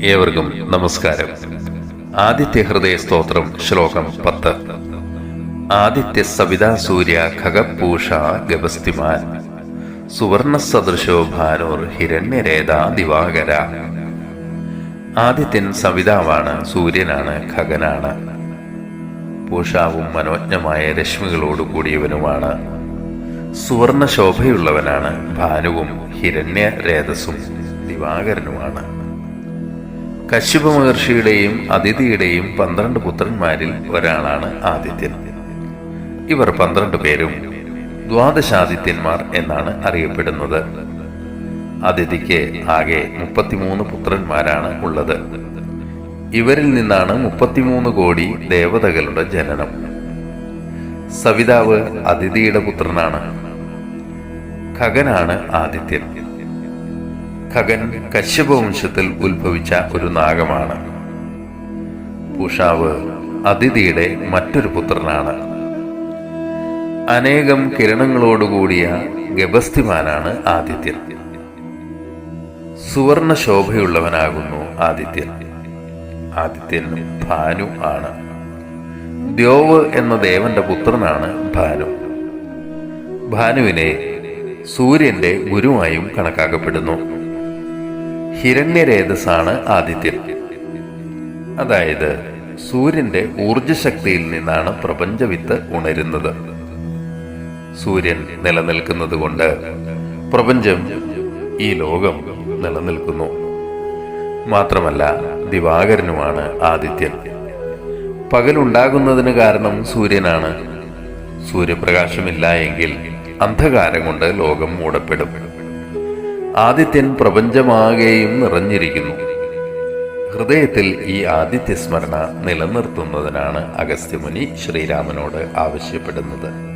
ഏവർക്കും നമസ്കാരം. ആദിത്യ ഹൃദയ സ്തോത്രം ശ്ലോകം പത്ത്. ആദിത്യ സവിതാ സൂര്യ ഖഗപൂഷ ഗവസ്തിമാൻ. സുവർണ സദൃശോ ഭാനോർ ഹിരണ്യരേത ദിവാകര. ആദിത്യൻ സവിതാവാണ് സൂര്യനാണ് ഖഗനാണ്. പൂഷാവും മനോജ്ഞമായ രശ്മികളോട് കൂടിയവനുമാണ്. സുവർണ ശോഭയുള്ളവനാണ് ഭാനുവും ഹിരണ്യ രേതസും ദിവാകരനുമാണ്. കശ്യപ മഹർഷിയുടെയും അതിഥിയുടെയും പന്ത്രണ്ട് പുത്രന്മാരിൽ ഒരാളാണ് ആദിത്യൻ. ഇവർ പന്ത്രണ്ട് പേരും ദ്വാദശാദിത്യന്മാർ എന്നാണ് അറിയപ്പെടുന്നത്. അതിഥിക്ക് ആകെ മുപ്പത്തിമൂന്ന് പുത്രന്മാരാണ് ഉള്ളത്. ഇവരിൽ നിന്നാണ് മുപ്പത്തിമൂന്ന് കോടി ദേവതകളുടെ ജനനം. സവിതാവ് അതിഥിയുടെ പുത്രനാണ്. ഖഗനാണ് ആദിത്യൻ. ഖഗൻ കശ്യപ വംശത്തിൽ ഉത്ഭവിച്ച ഒരു നാഗമാണ്. പൂഷാവ് അതിഥിയുടെ മറ്റൊരു പുത്രനാണ്. അനേകം കിരണങ്ങളോടുകൂടിയ ഗഭസ്ഥിമാനാണ് ആദിത്യൻ. സുവർണ ശോഭയുള്ളവനാകുന്നു ആദിത്യൻ. ആദിത്യൻ ഭാനു ആണ്. ദ്യോവ് എന്ന ദേവന്റെ പുത്രനാണ് ഭാനു. ഭാനുവിനെ സൂര്യന്റെ ഗുരുവായും കണക്കാക്കപ്പെടുന്നു. ഹിരണ്യരേതസാണ് ആദിത്യൻ. അതായത് സൂര്യന്റെ ഊർജശക്തിയിൽ നിന്നാണ് പ്രപഞ്ചവിത്ത് ഉണരുന്നത്. സൂര്യൻ നിലനിൽക്കുന്നത് കൊണ്ട് പ്രപഞ്ചം ഈ ലോകം നിലനിൽക്കുന്നു. മാത്രമല്ല ദിവാകരനുമാണ് ആദിത്യൻ. പകലുണ്ടാകുന്നതിന് കാരണം സൂര്യനാണ്. സൂര്യപ്രകാശമില്ല എങ്കിൽ അന്ധകാരം കൊണ്ട് ലോകം മൂടപ്പെടും. ആദിത്യൻ പ്രപഞ്ചമാകെയും നിറഞ്ഞിരിക്കുന്നു. ഹൃദയത്തിൽ ഈ ആദിത്യസ്മരണ നിലനിർത്തുന്നതിനാണ് അഗസ്ത്യമുനി ശ്രീരാമനോട് ആവശ്യപ്പെടുന്നത്.